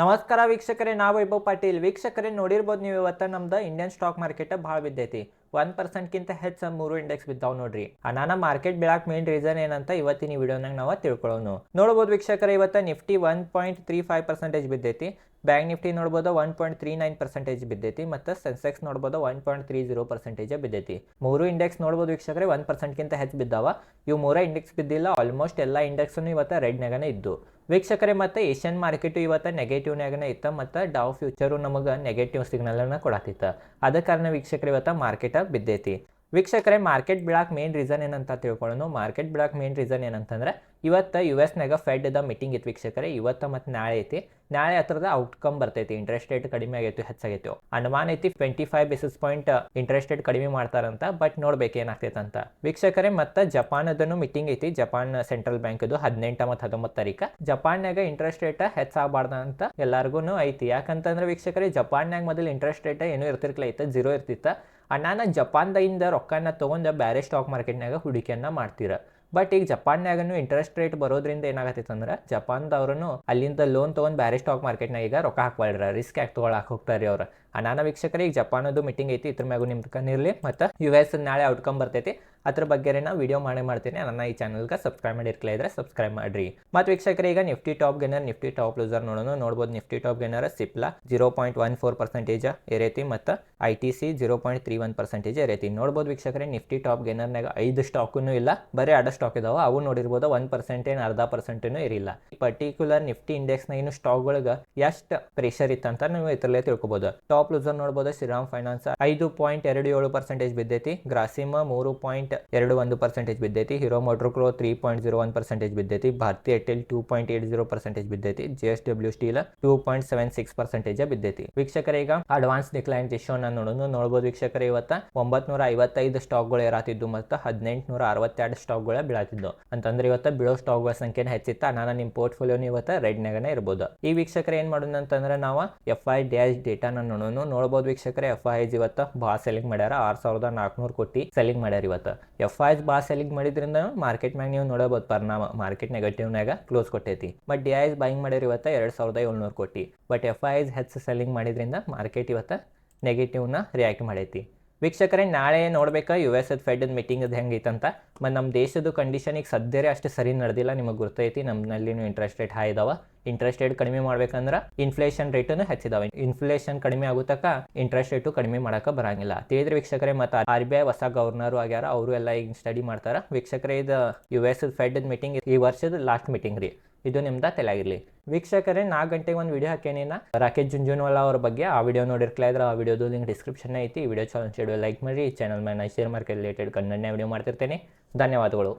ನಮಸ್ಕಾರ ವೀಕ್ಷಕರೇ, ನಾವು ವೈಭವ್ ಪಾಟೀಲ್. ವೀಕ್ಷಕರೇ, ನೋಡಿರ್ಬೋದು ನೀವು ಇವತ್ತ ನಮ್ದು ಇಂಡಿಯನ್ ಸ್ಟಾಕ್ ಮಾರ್ಕೆಟ್ ಭಾಳ ಬಿದ್ದೈತಿ. ಒನ್ ಪರ್ಸೆಂಟ್ಗಿಂತ ಹೆಚ್ಚು ಮೂರು ಇಂಡೆಕ್ಸ್ ಬಿದ್ದಾವ್ ನೋಡ್ರಿ. ಅನಾನ ಮಾರ್ಕೆಟ್ ಬೀಳಾಕ್ ಮೇನ್ ರೀಸನ್ ಏನಂತ ಇವತ್ತಿನ ಈ ವಿಡಿಯೋನಾಗ ನಾವು ತಿಳ್ಕೊಳ್ಳೋನು ನೋಡ್ಬೋದು ವೀಕ್ಷಕರ, ಇವತ್ತು Nifty one point three five percentage ಬಿದ್ದೈತಿ. Bank Nifty ನೋಡ್ಬೋದು one point three nine percentage ಬಿದ್ದೈತಿ. ಮತ್ತು ಸೆನ್ಸೆಕ್ಸ್ ನೋಡ್ಬೋದು one point three zero percentage ಬಿದ್ದೈತಿ. ಮೂರು ಇಂಡೆಕ್ಸ್ ನೋಡ್ಬೋದು ವೀಕ್ಷಕರೇ ಒನ್ ಪರ್ಸೆಂಟ್ಗಿಂತ ಹೆಚ್ಚು ಬಿದ್ದಾವ. ಇವು ಮೂರ ಇಂಡೆಕ್ಸ್ ಬಿದ್ದಿಲ್ಲ ಆಲ್ಮೋಸ್ಟ್ ಎಲ್ಲ ಇವತ್ತ ಇವತ್ತು ರೆಡ್ನಾಗನೇ ಇದ್ದು. ವೀಕ್ಷಕರೇ, ಮತ್ತೆ ಏಷ್ಯನ್ ಮಾರ್ಕೆಟು ಇವತ್ತು ನೆಗೆಟಿವ್ನಾಗನೇ ಇತ್ತು, ಮತ್ತು ಡಾವ್ ಫ್ಯೂಚರು ನಮಗೆ ನೆಗೆಟಿವ್ ಸಿಗ್ನಲನ್ನು ಕೊಡತ್ತಿತ್ತು ಅದ ಕಾರಣ ವೀಕ್ಷಕರು, ಇವತ್ತು ಮಾರ್ಕೆಟ್ ಬಿದ್ದೈತಿ. ವೀಕ್ಷಕರೇ ಮಾರ್ಕೆಟ್ ಬೀಳಕ್ಕೆ ಮೇನ್ ರೀಸನ್ ಏನಂತ ತಿಳ್ಕೊಳ್ಳೋಣ ಮಾರ್ಕೆಟ್ ಬೀಳಕ್ಕೆ ಮೇನ್ ರೀಸನ್ ಏನಂತಂದ್ರೆ ಇವತ್ತು ಯು ಫೆಡ್ ದ ಮೀಟಿಂಗ್ ಇತ್ತು ವೀಕ್ಷಕರೇ. ಇವತ್ತು ಮತ್ತು ನಾಳೆ ಐತಿ. ನಾಳೆ ಹತ್ರದ ಔಟ್ಕಮ್ ಬರ್ತೈತಿ. ಇಂಟ್ರೆಸ್ಟ್ ರೇಟ್ ಕಡಿಮೆ ಆಗೈತಿ, ಹೆಚ್ಚಾಗೈತಿ. ಅನುಮಾನ ಐತಿ twenty five basis point interest rate ಕಡಿಮೆ ಮಾಡ್ತಾರಂತ. ಬಟ್ ನೋಡ್ಬೇಕು ಏನಾಗ್ತೈತೆ ಅಂತ. ವೀಕ್ಷಕರೇ, ಮತ್ತು ಜಪಾನದನ್ನು ಮೀಟಿಂಗ್ ಐತಿ. ಜಪಾನ್ ಸೆಂಟ್ರಲ್ ಬ್ಯಾಂಕ್ದು ಹದಿನೆಂಟ ಮತ್ತು ಹತ್ತೊಂಬತ್ತು ತಾರೀಕ. ಜಪಾನ್ನಾಗ ಇಂಟ್ರೆಸ್ಟ್ ರೇಟ್ ಹೆಚ್ಚಾಗಬಾರ್ದ ಅಂತ ಎಲ್ಲಾರ್ಗು ಐತಿ. ಯಾಕಂತಂದ್ರೆ ವೀಕ್ಷಕರೇ ಜಪಾನ್ಯಾಗ ಮೊದಲು ಇಂಟ್ರೆಸ್ಟ್ ರೇಟ್ ಏನೂ ಇರ್ತಿರ್ಲಿಲ್ಲ. ಐತೆ ಜೀರೋ ಇರ್ತಿತ್ತ. ಅಣ್ಣಾನ ಜಪಾನ್ದಿಂದ ರೊಕ್ಕನ ತೊಗೊಂಡು ಬೇರೆ ಸ್ಟಾಕ್ ಮಾರ್ಕೆಟ್ನಾಗ ಹೂಡಿಕೆಯನ್ನು ಮಾಡ್ತೀರ. ಬಟ್ ಈಗ ಜಪಾನ್ಯಾಗನು ಇಂಟ್ರೆಸ್ಟ್ ರೇಟ್ ಬರೋದ್ರಿಂದ ಏನಾಗತ್ತಿತ್ತು ಅಂದ್ರೆ ಜಪಾನ್ದವ್ರು ಅಲ್ಲಿಂದ ಲೋನ್ ತೊಗೊಂಡು ಬ್ಯಾರೆ ಸ್ಟಾಕ್ ಮಾರ್ಕೆಟ್ನಾಗ ಈಗ ರೊಕ್ಕ ಹಾಕ್ಬಾಳ್ರ ರಿಸ್ಕ್ ಯಾಕೆ ತೊಗೊಳಕ್ಕೆ ಹೋಗ್ತಾರೆ ಅವ್ರು. ಅನಾನ ವೀಕ್ಷಕರಿಗೆ ಜಪಾನದು ಮೀಟಿಂಗ್ ಐತಿ, ಇದ್ರ ಮ್ಯಾಗು ನಿಮ್ಮ ಕಣ್ಣಿರಲಿ ಮತ್ತು ಯು ಎಸ್ ನಾಳೆ ಔಟ್ಕಮ್ ಬರ್ತೈತಿ. ಅದ್ರ ಬಗ್ಗೆ ನಾ ವಿಡಿಯೋ ಮಾಡಿ ಮಾಡ್ತೀನಿ. ನನ್ನ ಈ ಚಾನಲ್ಗೆ ಸಬ್ಸ್ಕ್ರೈಬ್ ಮಾಡಿ ಇರ್ಕಲ ಇದ್ರೆ ಸಬ್ಸ್ಕ್ರೈಬ್ ಮಾಡ್ರಿ. ಮತ್ತು ವೀಕ್ಷಕರೇ, ಈಗ Nifty top gainer Nifty top loser ನೋಡೋಣ ನೋಡ್ಬೋದು. Nifty top gainer Cipla zero point one four percentage ಏರೈತಿ ಮತ್ತು I T C zero point three one percentage ಏರೈತಿ ನೋಡ್ಬೋದು ವೀಕ್ಷಕರೇ ನಿಫ್ಟಿ ಟಾಪ್ ಗೆನರ್ನಾಗ ಐದು ಸ್ಟಾಕೂ ಇಲ್ಲ. ಬರೀ ಅಡ ಸ್ಟಾಕ್ ಇದಾವೆ. ಅವು ನೋಡಿರ್ಬೋದು ಒನ್ ಪರ್ಸೆಂಟ್ ಏನು ಅರ್ಧ ಪರ್ಸೆಂಟೇನು ಇರಿಲ್ಲ. ಪರ್ಟಿಕ್ಯುಲರ್ ನಿಫ್ಟಿ ಇಂಡೆಕ್ಸ್ನ ಏನು ಸ್ಟಾಕ್ಗಳಿಗೆ ಎಷ್ಟು ಪ್ರೆಷರ್ ಇತ್ತಂತ ನೀವು ಇದರಲ್ಲೇ ತಿಳ್ಕೊಬೋದು. ಟಾಪ್ ಲೂಸರ್ ನೋಡ್ಬೋದು ಶ್ರೀರಾಮ್ ಫೈನಾನ್ಸ್ ಐದು ಪಾಯಿಂಟ್ ಎರಡು ಏಳು ಪರ್ಸೆಂಟೇಜ್ ಬಿದ್ದೈತಿ. ಗ್ರಾಸಿಮ ಮೂರು ಪಾಯಿಂಟ್ ಎರಡು ಒಂದು percentage ಬಿದ್ದೈತಿ. Hero MotoCorp three point zero one percentage ಬಿದ್ದೈತಿ. ಭಾರತೀಯ Airtel two point eight zero percentage ಬಿದ್ದೈತಿ. J S W steel two point seven six percentage ಬಿದ್ದೈತಿ. ವೀಕ್ಷಕರ, ಈಗ ಅಡ್ವಾನ್ಸ್ ಡಿಕ್ಲೈನ್ ರೇಷಿಯೋನ ನೋಡೋದು ನೋಡ್ಬೋದು ವೀಕ್ಷಕರ, ಇವತ್ತ ಒಂಬತ್ನೂರ ಐವತ್ತೈದು ಸ್ಟಾಕ್ಗಳು ಏರಾತಿದ್ದು ಮತ್ತು ಹದಿನೆಂಟುನೂರ ಅರವತ್ತೆರಡು ಸ್ಟಾಕ್ಗಳ ಬೀಳಾತಿದ್ದು. ಅಂತಂದ್ರೆ ಇವತ್ತು ಬೀಳೋ ಸ್ಟಾಕ್ಗಳ ಸಂಖ್ಯೆನ ಹೆಚ್ಚಿತ್ತ? ನಾನು ನಿಮ್ಮ ಪೋರ್ಟ್ಫೋಲಿಯೋನ ಇವತ್ತು ರೆಡ್ನಾಗನೇ ಇರ್ಬೋದು. ಈ ವೀಕ್ಷಕರ ಏನು ಮಾಡೋಣ ಅಂತಂದ್ರೆ ನಾವು ಎಫ್ ಐ ಡ್ಯಾಶ್ ಡೇಟಾನ ನೋಡೋಣ. ನೋಡ್ಬೋದು ವೀಕ್ಷಕರ ಎಫ್ ಐ ಇವತ್ತು ಭಾಳ ಸೆಲ್ಲಿಂಗ್ ಮಾಡ್ಯಾರ. ಆರು ಸಾವಿರದ ನಾಲ್ಕುನೂರು ಕೋಟಿ ಸೆಲ್ಲಿಂಗ್ ಮಾಡ್ಯಾರ ಇವತ್ತು. ಎಫ್ ಐ ಬಾ ಸೆಲಿಂಗ್ ಮಾಡಿದ್ರಿಂದ ಮಾರ್ಕೆಟ್ ಮ್ಯಾಗ ನೀವು ನೋಡಬಹುದು ಪರಿಣಾಮ. ಮಾರ್ಕೆಟ್ ನೆಗೆಟಿವ್ನಾಗ ಕ್ಲೋಸ್ ಕೊಟ್ಟೈತಿ. ಬಟ್ ಡಿ ಐಸ್ ಬೈಂಗ್ ಮಾಡ್ಯಾರ ಇವತ್ತು ಎರಡು ಸಾವಿರದ ಏಳ್ನೂರು ಕೋಟಿ. ಬಟ್ ಎಫ್ ಐಸ್ ಹೆಚ್ಚು ಸೆಲ್ಲಿಂಗ್ ಮಾಡಿದ್ರಿಂದ ಮಾರ್ಕೆಟ್ ಇವತ್ತು ನೆಗೆಟಿವ್ನ ರಿಯಾಕ್ಟ್ ಮಾಡೈತಿ. ವೀಕ್ಷಕರೇ, ನಾಳೆ ನೋಡ್ಬೇಕಾ ಯು ಎಸ್ ಎದ್ ಫೆಡ್ ಮೀಟಿಂಗ್ ಅದು ಹೆಂಗೈತಂತ ಮತ್ತು ನಮ್ಮ ದೇಶದ ಕಂಡೀಷನ್ ಈಗ ಸದ್ಯರೇ ಅಷ್ಟು ಸರಿ ನಡೆದಿಲ್ಲ, ನಿಮಗೆ ಗೊತ್ತೈತಿ ನಮ್ಮಲ್ಲಿನೂ ಇಂಟ್ರೆಸ್ಟ್ ರೇಟ್ ಹೈ ಇದಾವ. ಇಂಟ್ರೆಸ್ಟ್ ರೇಟ್ ಕಡಿಮೆ ಮಾಡ್ಬೇಕಂದ್ರೆ ಇನ್ಫ್ಲೇಷನ್ ರೇಟನ್ನು ಹೆಚ್ಚಿದಾವೆ. ಇನ್ಫ್ಲೇಷನ್ ಕಡಿಮೆ ಆಗುತ್ತಕ ಇಂಟ್ರೆಸ್ಟ್ ರೇಟು ಕಡಿಮೆ ಮಾಡಕ್ಕೆ ಬರಂಗಿಲ್ಲ. ತಿಳಿದ್ರೆ ವೀಕ್ಷಕರೇ ಮತ್ತು ಆರ್ ಬಿ ಐ ಹೊಸ ಗವರ್ನರು ಆಗ್ಯಾರ, ಅವರು ಎಲ್ಲ ಈಗ ಸ್ಟಡಿ ಮಾಡ್ತಾರೆ. ವೀಕ್ಷಕರೇ, ಇದು ಯು ಎಸ್ ಫೆಡ್ ಮೀಟಿಂಗ್ ಈ ವರ್ಷದ ಲಾಸ್ಟ್ ಮೀಟಿಂಗ್ ರೀ. ಇದು ನಿಮ್ದ ತಲೆಯಾಗಿರಲಿ. ವೀಕ್ಷಕರೇ, ನಾಲ್ಕು ಗಂಟೆಗೆ ಒಂದು ವಿಡಿಯೋ ಹಾಕೇನಿನ ರಾಕೇಶ್ ಜುಂಜುನ್ವಾಲ ಅವ್ರ ಬಗ್ಗೆ ಆ ವಿಡಿಯೋ ನೋಡಿರ್ಕಲ ಇದ್ರೆ ಆ ವಿಡಿಯೋದು ಲಿಂಕ್ ಡಿಸ್ಕ್ರಿಪ್ಷನ್ ಐತಿ. ವಿಡಿಯೋ ಚಾನಲ್ ಲೈಕ್ ಮಾಡಿ ಚಾನಲ್ ಮೇಲೆ share market related Kannada video ಮಾಡ್ತಿರ್ತೇನೆ. ಧನ್ಯವಾದಗಳು.